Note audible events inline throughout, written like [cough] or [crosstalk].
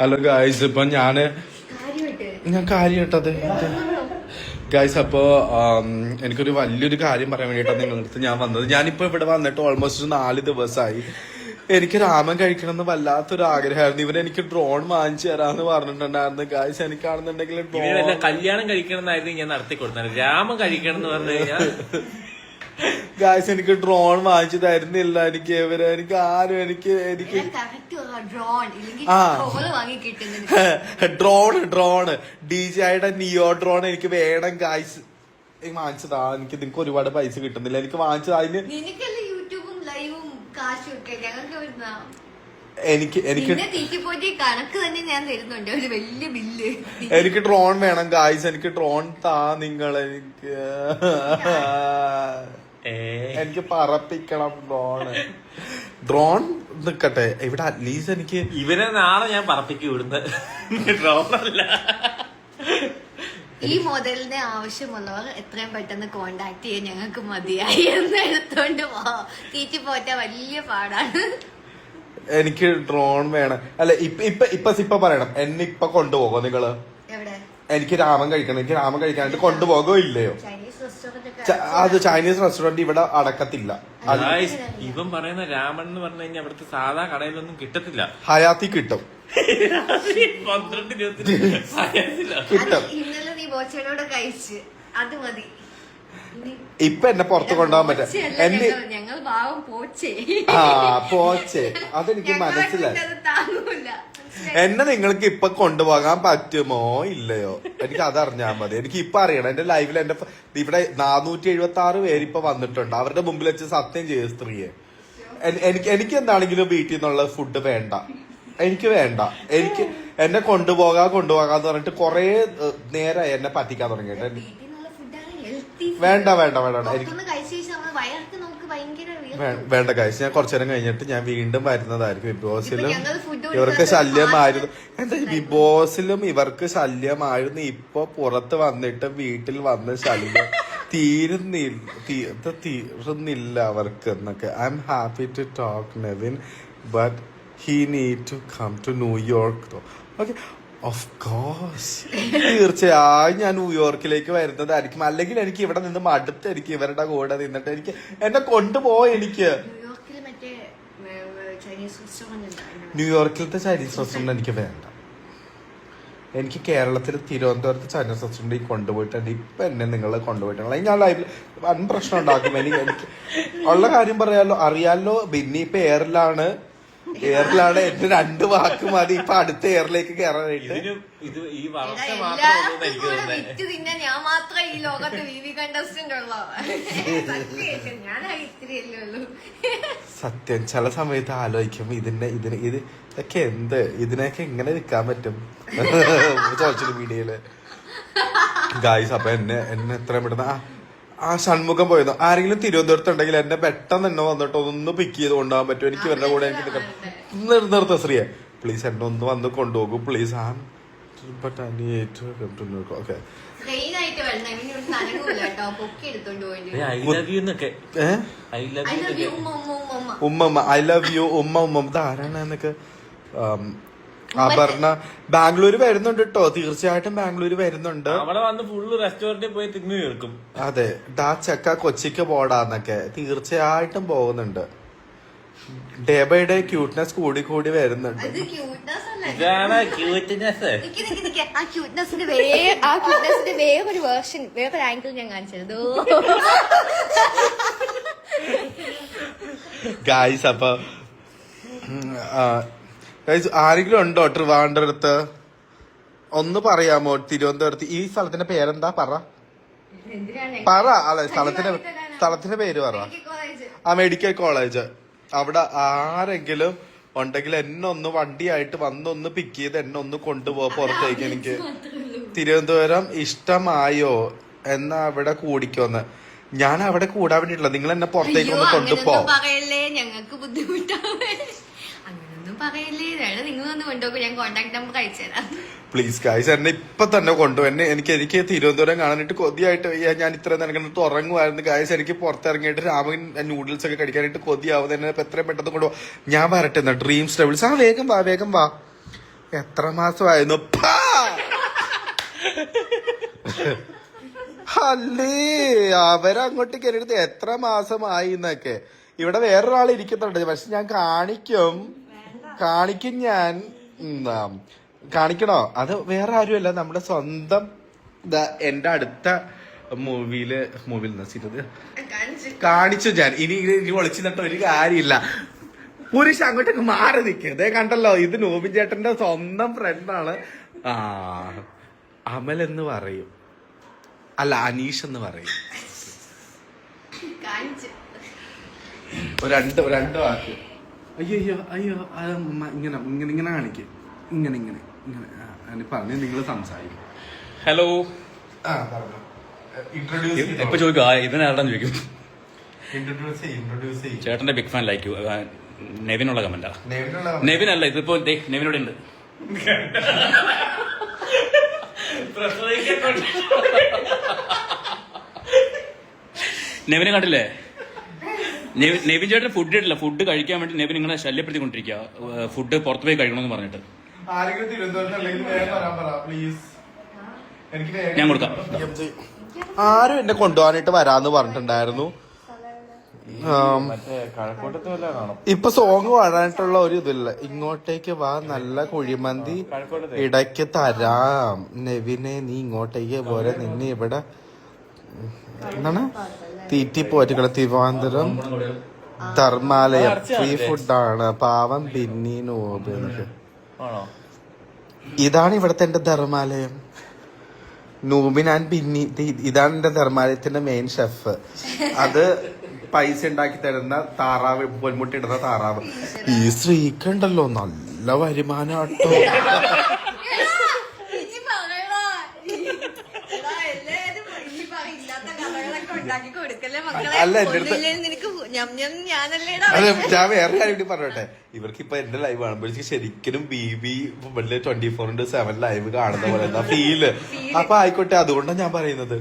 Hello guys ഇപ്പൊ ഞാൻ ഞാൻ കാര്യട്ടത് ഗായ്സ് അപ്പോ എനിക്കൊരു വലിയൊരു കാര്യം പറയാൻ വേണ്ടിട്ടാണ് നിങ്ങളുടെ അടുത്ത് ഞാൻ വന്നത്. ഞാനിപ്പോ ഇവിടെ വന്നിട്ട് ഓൾമോസ്റ്റ് ഒരു നാല് ദിവസമായി എനിക്ക് രാമൻ കഴിക്കണം എന്ന് വല്ലാത്തൊരു ആഗ്രഹമായിരുന്നു. ഇവൻ എനിക്ക് ഡ്രോൺ വാങ്ങിച്ചു തരാന്ന് പറഞ്ഞിട്ടുണ്ടായിരുന്നു. ഗായ്സ് എനിക്കാണെന്നുണ്ടെങ്കിൽ ഡ്രോൺ കല്യാണം കഴിക്കണം എന്നായിരുന്നു ഞാൻ നടത്തി കൊടുത്തത്. രാമൻ കഴിക്കണം എന്ന് പറഞ്ഞു കഴിഞ്ഞാൽ ഗായ്സ് എനിക്ക് ഡ്രോൺ വാങ്ങിച്ചു തരുന്നില്ല. എനിക്ക് ഇവർ എനിക്ക് ആരും എനിക്ക് എനിക്ക് ഡ്രോൺ ഡ്രോൺ ഡി ജി ജിയുടെ നിയോ ഡ്രോൺ എനിക്ക് വേണം കാശ് വാങ്ങിച്ചതാ. എനിക്ക് നിനക്ക് ഒരുപാട് പൈസ കിട്ടുന്നില്ല. എനിക്ക് വാങ്ങിച്ചതാ. അതിന് എനിക്ക് എനിക്ക് പിന്നെ തീറ്റിപ്പോറ്റി കണക്ക് തന്നെ ഞാൻ തരുന്നുണ്ട്. ഒരു വലിയ ബില്ല്. എനിക്ക് ഡ്രോൺ വേണം ഗായ്സ് എനിക്ക് ഡ്രോൺ താ നിങ്ങൾ എനിക്ക് ഏ [laughs] എനിക്ക് പറപ്പിക്കണം ഡ്രോൺ [laughs] ഡ്രോൺ നിക്കട്ടെ. ഇവിടെ അറ്റ്ലീസ്റ്റ് എനിക്ക് ഇവരെ നാളെ ഞാൻ പറപ്പിക്കും ഇവിടുന്ന്. ഡ്രോൺ അല്ല. ഈ മോഡലിന് ആവശ്യമുള്ളവർ എത്രയും പെട്ടെന്ന് കോണ്ടാക്ട് ചെയ്യാൻ ഞങ്ങൾക്ക് മതിയായി എന്ന് എടുത്തോണ്ട് പോ തീറ്റിപ്പോറ്റ വലിയ പാടാണ്. എനിക്ക് ഡ്രോൺ വേണം. അല്ല ഇപ്പൊ ഇപ്പൊ ഇപ്പൊ സിപ്പ പറയണം. എന്നെ ഇപ്പൊ കൊണ്ടുപോകോ നിങ്ങൾ? എനിക്ക് രാമൻ കഴിക്കണം. എനിക്ക് രാമൻ കഴിക്കാനായിട്ട് കൊണ്ടുപോകോ ഇല്ലയോ? ചൈനീസ് റെസ്റ്റോറന്റ് അത് ചൈനീസ് റെസ്റ്റോറന്റ് ഇവിടെ അടക്കത്തില്ല. ഇവൻ പറയുന്ന രാമൻ എന്ന് പറഞ്ഞു കഴിഞ്ഞാൽ അവിടുത്തെ സാധാ കടയിലൊന്നും കിട്ടത്തില്ല. ഹയാത്തി കിട്ടും. പന്ത്രണ്ട്. [laughs] കിട്ടും. ഇപ്പൊ എന്നെ പുറത്ത് കൊണ്ടുപോകാൻ പറ്റും എന്നെ ഞങ്ങൾ- പാവം പോച്ചേ. ആ പോച്ചെ. അതെനിക്ക് മനസ്സിലായി. എന്നെ നിങ്ങൾക്ക് ഇപ്പൊ കൊണ്ടുപോകാൻ പറ്റുമോ? ഇല്ലയോ? എനിക്ക് അതറിഞ്ഞാൽ മതി. എനിക്ക് ഇപ്പൊ അറിയണം. എന്റെ ലൈഫിൽ എന്റെ ഇവിടെ നാനൂറ്റി എഴുപത്തി ആറ് പേര് ഇപ്പൊ വന്നിട്ടുണ്ട്. അവരുടെ മുമ്പിൽ വെച്ച് സത്യം ചെയ്ത സ്ത്രീയെ. എനിക്ക് എനിക്ക് എന്താണെങ്കിലും വീട്ടിൽ നിന്നുള്ള ഫുഡ് വേണ്ട. എനിക്ക് വേണ്ട. എനിക്ക് എന്നെ കൊണ്ടുപോകാൻ കൊണ്ടുപോകാന്ന് പറഞ്ഞിട്ട് കൊറേ നേരമായി എന്നെ പറ്റിക്കാൻ തുടങ്ങിയിട്ട്. വേണ്ട വേണ്ട വേണ്ട എനിക്ക് വേണ്ട കാഴ്ച ഞാൻ കുറച്ചു നേരം കഴിഞ്ഞിട്ട് ഞാൻ വീണ്ടും വരുന്നതായിരിക്കും ബിഗ് ബോസിലും ഇവർക്ക് ശല്യമായിരുന്നു. എന്താ ബിഗ് ബോസിലും ഇവർക്ക് ശല്യമായിരുന്നു. ഇപ്പൊ പുറത്ത് വന്നിട്ട് വീട്ടിൽ വന്ന് ശല്യം. തീരുന്നില്ല. തീരുന്നില്ല അവർക്ക് എന്നൊക്കെ. I am happy to talk Nevin but he need to come to New York okay of course തീർച്ചയായും ഞാൻ ന്യൂയോർക്കിലേക്ക് വരുന്നതായിരിക്കും. അല്ലെങ്കിൽ എനിക്ക് ഇവിടെ നിന്ന് മടുത്ത് എനിക്ക് ഇവരുടെ കൂടെ നിന്നിട്ട് എനിക്ക് എന്നെ കൊണ്ടുപോയ എനിക്ക്. ന്യൂയോർക്കിലത്തെ ചൈനീസ് റെസ്റ്റോറന്റ് എനിക്ക് വേണ്ട. എനിക്ക് കേരളത്തിലെ തിരുവനന്തപുരത്ത് ചൈനീസ് റെസ്റ്റോറന്റിൽ കൊണ്ടുപോയിട്ടുണ്ട്. ഇപ്പൊ എന്നെ നിങ്ങൾ കൊണ്ടുപോയിട്ടുണ്ട്? ഞാൻ ലൈവിൽ വൻ പ്രശ്നം ഉണ്ടാക്കും. എനിക്ക് എനിക്ക് ഉള്ള കാര്യം പറയാലോ. അറിയാലോ ബിന്നി ഇപ്പൊ എയറിലാണ് എയറിലാണ് എന്റെ രണ്ട് വാക്ക് മതി. ഇപ്പൊ അടുത്ത എയറിലേക്ക് കയറാനായിട്ട് ഇതിന് ഇത് ഈ എടാ, വർഷം മാത്രമേ ഉള്ളൂ എന്ന് എല്ലാവർക്കും എനിക്ക് കൂടെ തോന്നുന്നത് വിറ്റ് തിന്നാൻ ഞാൻ മാത്രമേ ഈ ലോകത്ത് വി വി കണ്ടസ്റ്റന്റ് ഉള്ളൂ? സത്യം ഞാൻ ഇത്തിരിയല്ലേ ഉള്ളൂ. സത്യം ചില സമയത്ത് ആലോചിക്കും ഇതിന്റെ ഇതിന് ഇത് ഇതൊക്കെ എന്ത്? ഇതിനൊക്കെ എങ്ങനെ നിൽക്കാൻ പറ്റും? [laughs] സോഷ്യൽ മീഡിയയിൽ. ഗായ്സ് അപ്പൊ എന്നെ എന്നെ എത്ര പെട്ടെന്ന് ആ ആ ഷൺമുഖം പോയത് ആരെങ്കിലും തിരുവനന്തപുരത്ത് ഉണ്ടെങ്കിൽ എന്നെ പെട്ടെന്ന് എന്നെ വന്നിട്ട് ഒന്ന് പിക്ക് ചെയ്ത് കൊണ്ടുപോകാൻ പറ്റും എനിക്ക് ഇവരുടെ കൂടെ എനിക്ക് നിൽക്കാം നിർ- നിർത്ത ശ്രീയെ. പ്ലീസ് എന്നെ ഒന്ന് വന്ന് കൊണ്ടുപോകും. പ്ലീസ് ആ ബട്ട് ഓക്കെ ഉമ്മ ഐ ലവ് യു ഉമ്മ ഉമ്മ. ധാരണ ആരാണ് എന്നൊക്കെ ആം, അപർണ ബാംഗ്ലൂര് വരുന്നുണ്ട് കേട്ടോ തീർച്ചയായിട്ടും ബാംഗ്ലൂര് വരുന്നുണ്ട്. അവിടെ വന്ന് ഫുള്ള് റെസ്റ്റോറന്റിൽ പോയി തിന്നു തീർക്കും. അതെ. ഡാ ചക്ക കൊച്ചിക്ക് പോടാന്നൊക്കെ തീർച്ചയായിട്ടും പോകുന്നുണ്ട്. ഡേ ബൈ ഡേ ക്യൂട്ട്നെസ് കൂടി കൂടി വരുന്നുണ്ട്. ക്യൂട്ട്നെസ്. ആ ക്യൂട്ട്നെസിന്റെ വേ ആ ക്യൂട്ട്നെസിന്റെ വേറൊരു വേർഷൻ വേറൊരു ആംഗിൾ ഞാൻ കാണിച്ചത് ഗായ്സ് അപ്പൊ ആരെങ്കിലും ഉണ്ടോ ട്രിവാൻഡ്രത്ത്? ഒന്ന് പറയാമോ? തിരുവനന്തപുരത്ത്. ഈ സ്ഥലത്തിന്റെ പേരെന്താ? പറ. പറ. അല്ലെ സ്ഥലത്തിന്റെ സ്ഥലത്തിന്റെ പേര് പറ. ആ മെഡിക്കൽ കോളേജ് അവിടെ ആരെങ്കിലും ഉണ്ടെങ്കിൽ എന്നെ ഒന്ന് വണ്ടിയായിട്ട് വന്നൊന്ന് പിക്ക് ചെയ്ത് എന്നെ ഒന്ന് കൊണ്ടുപോ പുറത്തേക്ക് എനിക്ക്. തിരുവനന്തപുരം ഇഷ്ടമായോ? എന്നാ അവിടെ കൂടിക്കോന്ന്. ഞാൻ അവിടെ കൂടാൻ വേണ്ടിയിട്ടില്ല. നിങ്ങൾ എന്നെ പുറത്തേക്ക് ഒന്ന് കൊണ്ടുപോ. അങ്ങനൊന്നും പറയല്ലേ. ഞങ്ങൾക്ക് ബുദ്ധിമുട്ടാവേ നിങ്ങൾ ഞാൻ നമ്പർ പ്ലീസ് ഗായ്സ് എന്നെ ഇപ്പൊ തന്നെ കൊണ്ടുപോയി. എനിക്ക് എനിക്ക് തിരുവനന്തപുരം കാണാനായിട്ട് കൊതിയായിട്ട്. ഞാൻ ഇത്ര നേരം ഉറങ്ങുമായിരുന്നു ഗായ്സ് എനിക്ക് പുറത്തിറങ്ങിയിട്ട് രാമൻ നൂഡിൽസ് ഒക്കെ കടിക്കാനായിട്ട് കൊതിയാവുന്നത് എന്നെ എത്രയും പെട്ടെന്ന് കൊണ്ടുപോകും ഞാൻ വരട്ടെ എന്നാ ഡ്രീംസ് ട്രബിൾസ് ആ വേഗം വാ വേഗം വാ. എത്ര മാസമായിരുന്നു! അല്ലേ? അവരങ്ങോട്ട് കയറിയെടുത്ത് എത്ര മാസമായി എന്നൊക്കെ ഇവിടെ വേറൊരാൾ ഇരിക്കുന്നുണ്ട് പക്ഷെ ഞാൻ കാണിക്കും. കാണിക്കും ഞാൻ. കാണിക്കണോ? അത് വേറെ ആരുമല്ല നമ്മുടെ സ്വന്തം എന്റെ അടുത്ത മൂവിയിൽ മൂവിയിൽ നിന്ന് കാണിച്ചു ഞാൻ. ഇനി ഇനി ഒളിച്ചു നട്ട ഒരു കാര്യമില്ല. പുരുഷ അങ്ങോട്ടേക്ക് മാറി നിൽക്കുക അതേ കണ്ടല്ലോ ഇത് നോബിൻ ചേട്ടന്റെ സ്വന്തം ഫ്രണ്ടാണ് ആ അമൽ എന്ന് പറയും. അല്ല അനീഷ് എന്ന് പറയും. രണ്ട് രണ്ട് വാക്ക്. അയ്യോ അയ്യോ അയ്യോ അത് മ- ഇങ്ങനെ ഇങ്ങനെ ഇങ്ങനെ കാണിക്കും. ഇങ്ങനെ ഇങ്ങനെ ഇങ്ങനെ. അതിന് പറഞ്ഞ് നിങ്ങൾ സംസാരിക്കും. ഹലോ ഇപ്പൊ ചോദിക്കും? ചോദിക്കും. ചേട്ടന്റെ ബിഗ് ഫാൻ ലൈക്ക് നെവിനുള്ള കമന്റാ നെവിൻ അല്ല ഇതിപ്പോ ദേ നെവിനോട് ഉണ്ട്. നെവിനെ കണ്ടില്ലേ? നെവിൻ ചേട്ടൻ ഫുഡ് ഇട്ടില്ല. ഫുഡ് കഴിക്കാൻ വേണ്ടി നെവിൻ നിങ്ങളെ ശല്യപ്പെടുത്തിക്കൊണ്ടിരിക്കുക ഫുഡ് പുറത്തു പോയി കഴിക്കണമെന്ന് പറഞ്ഞിട്ട്. ആരെങ്കിലും തിരുവനന്തപുരത്ത് അല്ലെങ്കിൽ വേഗം വരാൻ പറ പ്ലീസ് എനിക്ക് വേഗം ഞാൻ കൊടുക്കാം. ആരും എന്നെ കൊണ്ടുപോകാനായിട്ട് വരാന്ന് പറഞ്ഞിട്ടുണ്ടായിരുന്നു. ആം, കഴക്കൂട്ടത്ത് കാണും. ഇപ്പൊ സോങ് പാടാനായിട്ടുള്ള ഒരു ഇതില്ല. ഇങ്ങോട്ടേക്ക് വാ നല്ല കുഴിമന്തി ഇടയ്ക്ക് തരാം. നെവിനെ നീ ഇങ്ങോട്ടേക്ക് പോരെ നിന്നെ ഇവിടെ എന്താണ്? തീറ്റി പോറ്റുകൾ തിരുവനന്തപുരം ധർമാലയം. ഫ്രീ ഫുഡാണ് പാവം ബിന്നി നോബ് എന്നൊക്കെ. ഇതാണ് ഇവിടുത്തെ എന്റെ ധർമാലയം. നൂബിൻ ആൻഡ് ബിന്നി. ഇതാണ് എന്റെ ധർമാലയത്തിന്റെ മെയിൻ ഷെഫ് അത് പൈസ ഉണ്ടാക്കി തരുന്ന താറാവ് പൊന്മുട്ടിടുന്ന താറാവ്. ഈ സ്ത്രീക്കുണ്ടല്ലോ നല്ല വരുമാനം ഇനി [laughs] പറയണോ? എടാ, എല്ലാരും ഇനി പറ, ഇല്ലാത്ത കഥകളൊക്കെ ഉണ്ടാക്കി കൊടുക്കല്ലേ മക്കളെ അല്ല, ഞാൻ വേറെ കാര്യം കൂടി പറഞ്ഞോട്ടെ. ഇവർക്ക് ഇപ്പൊ എന്റെ ലൈവ് കാണുമ്പോഴേക്ക് ശരിക്കും ബി ബി വലിയ twenty four into seven live കാണുന്ന പോലെ ഫീൽ [laughs] അപ്പൊ ആയിക്കോട്ടെ അതുകൊണ്ടാണ് ഞാൻ പറയുന്നത്.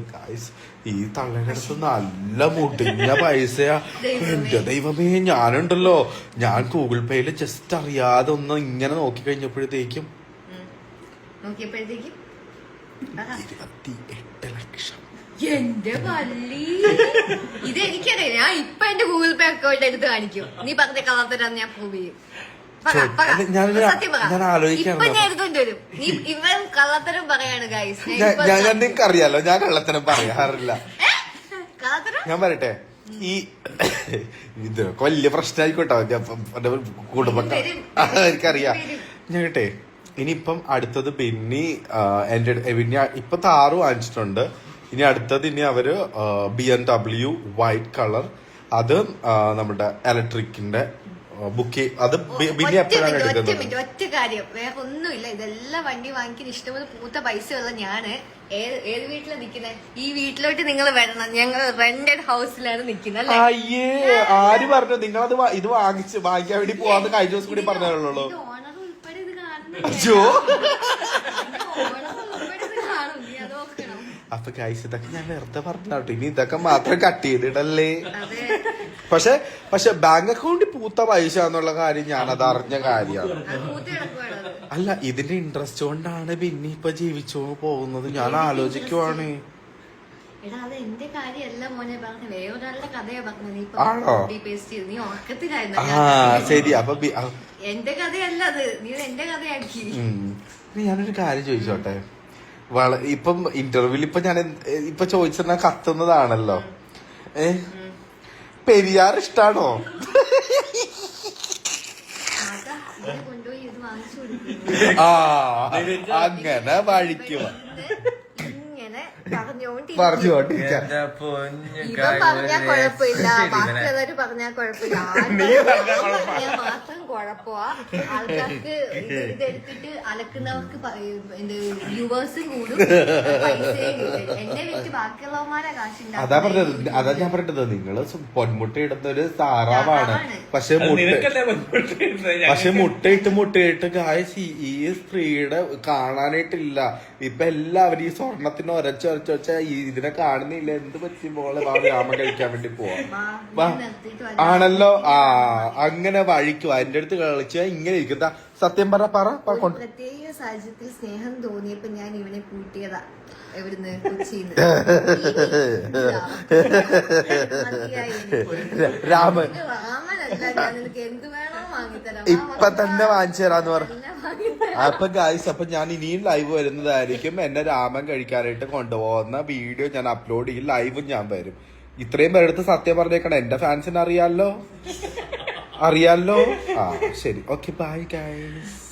ഈ തള്ളയുടെ നല്ല മുടിഞ്ഞ പൈസയാ. എന്റെ ദൈവമേ ഞാനുണ്ടല്ലോ. ഞാൻ ഗൂഗിൾ പേയിൽ ജസ്റ്റ് അറിയാതെ ഒന്ന് ഇങ്ങനെ നോക്കി കഴിഞ്ഞപ്പോഴത്തേക്കും നോക്കിയപ്പോഴത്തേക്കും. ഇരുപത്തി എന്റെ പള്ളി. ഇത് എനിക്കറിയാം ഞാൻ ഇപ്പൊ എന്റെ ഗൂഗിൾ പേ അക്കൗണ്ട് എടുത്ത് കാണിക്കും. നീ പറഞ്ഞ കളർത്തരാ ഞാൻ പ്രൂവ് ചെയ്യും. ഞാൻ ഞാൻ കള്ളത്തരം പറയാറില്ല. ഞാൻ പറയട്ടെ. ഈ ഇത് വലിയ പ്രശ്നമായിക്കോട്ടോ കുടുംബക്കാർക്കറിയാം ഇപ്പം എന്റെ കുടുംബക്കാർ. വരും. എനിക്കറിയാം ഞാൻ കേട്ടെ ഇനിയിപ്പം അടുത്തത് ബിന്നി എന്റെ പിന്നെ ഇപ്പൊ താറു വാങ്ങിച്ചിട്ടുണ്ട് ഇനി അടുത്തത് ഇനി അവർ B M W white colour അത് നമ്മുടെ ഇലക്ട്രിക്കിന്റെ ബുക്ക് അത് ബിനി എപ്പോഴാണ് എടുക്കുന്നത്? ഒറ്റ കാര്യം. വേറെ ഒന്നുമില്ല. ഇതെല്ലാം വണ്ടി വാങ്ങിക്കാൻ ഇഷ്ടംപോലെ പൂത്ത പൈസയുള്ള ഞാൻ. ഏത് ഏത് വീട്ടിലാണ് നിക്കുന്നത് ഈ വീട്ടിലോട്ട് നിങ്ങൾ വരണം. ഞങ്ങൾ റെന്റഡ് ഹൗസിലാണ് നിക്കുന്നത് അയ്യേ ആര് പറഞ്ഞു? നിങ്ങൾ അത് ഇത് വാങ്ങിച്ച് വാങ്ങിക്കാൻ വേണ്ടി പോവാന്ന് കഴിഞ്ഞ ദിവസം കൂടി പറഞ്ഞല്ലോ അയ്യോ ഓണർ ഉൾപ്പെടെ ഇത് കാണും നീ അത് നോക്കണം അപ്പൊ ഗൈസ് ഇതൊക്കെ ഞാൻ വെറുതെ പറഞ്ഞാട്ടോ. ഇനി ഇതൊക്കെ മാത്രം കട്ട് ചെയ്തിടല്ലേ. പക്ഷെ പക്ഷെ ബാങ്ക് അക്കൗണ്ടിൽ പൂത്ത പൈസ എന്നുള്ള കാര്യം ഞാൻ അത് അറിഞ്ഞ കാര്യമാണ്. അല്ല ഇതിന്റെ ഇൻട്രസ്റ്റ് കൊണ്ടാണ് പിന്നെ ഇപ്പൊ ജീവിച്ചു പോകുന്നത്. ഞാൻ ആലോചിക്കുവാണ്. ആണോ? ആ ശരി അപ്പൊ എന്റെ കഥയല്ല അത്. നീ ഇത് എന്റെ കഥയാക്കി. ഉം. ഞാനൊരു കാര്യം ചോദിച്ചോട്ടെ? വള ഇപ്പം ഇന്റർവ്യൂവിൽ ഇപ്പൊ ഞാൻ ഇപ്പൊ ചോദിച്ചാൽ കത്തുന്നതാണല്ലോ. ഏ? പെരിയാർ ഇഷ്ടാണോ? ആ അങ്ങനെ വഴിക്കുക ഇങ്ങനെ ടീച്ചർ ഇവൻ പറഞ്ഞാ ബാക്കിയുള്ളവര് പറഞ്ഞാ പറഞ്ഞാ മാത്രം ആൾക്കാർക്ക് ഇത് ഇതെടുത്തിട്ട് അലക്കുന്നവർക്ക് പ- എന്ത് വ്യൂവേഴ്സും കൂടും. എന്നെ ബാക്കിയുള്ളവന്മാരെ അതാ പറഞ്ഞത്. അതാ ഞാൻ പറഞ്ഞത് നിങ്ങൾ പൊന്മുട്ട ഇടുന്ന ഒരു താറാവാണ്. പക്ഷെ? പക്ഷെ മുട്ടയിട്ട് മുട്ടയിട്ട് ഗായസ് ഈ സ്ത്രീയുടെ കാണാനായിട്ടില്ല. ഇപ്പൊ എല്ലാവരും ഈ സ്വർണത്തിന് ഒരച്ച് വെച്ച ഇതിനെ കാണുന്നില്ല. എന്ത് പറ്റി മോളെ? രാമ രാമൻ കഴിക്കാൻ വേണ്ടി പോവാം. ആണല്ലോ? ആ അങ്ങനെ വഴിക്കു എന്റെ അടുത്ത് കളിച്ച ഇങ്ങനെ ഇരിക്കുന്ന സത്യം പറ പറ പ്രത്യേക സാഹചര്യത്തിൽ സ്നേഹം തോന്നിയപ്പോ ഞാൻ ഇവനെ കൂട്ടിയതാ എവിടുന്ന്. രാമൻ. ഇത് ഞാൻ നിനക്ക് എന്ത് വേണോ വാങ്ങിത്തരാം. ഇപ്പൊ തന്നെ വാങ്ങിച്ചു തരാന്ന് പറഞ്ഞു അപ്പൊ ഗായ്സ് അപ്പൊ ഞാൻ ഇനിയും ലൈവ് വരുന്നതായിരിക്കും. എന്നെ രാമൻ കഴിക്കാനായിട്ട് കൊണ്ടുപോകുന്ന വീഡിയോ ഞാൻ അപ്ലോഡ് ചെയ്യും. ലൈവും ഞാൻ വരും. ഇത്രയും പേരെടുത്ത് സത്യം പറഞ്ഞേക്കണം. എന്റെ ഫാൻസിന് അറിയാലോ? അറിയാലോ? ആ ശരി. Okay bye guys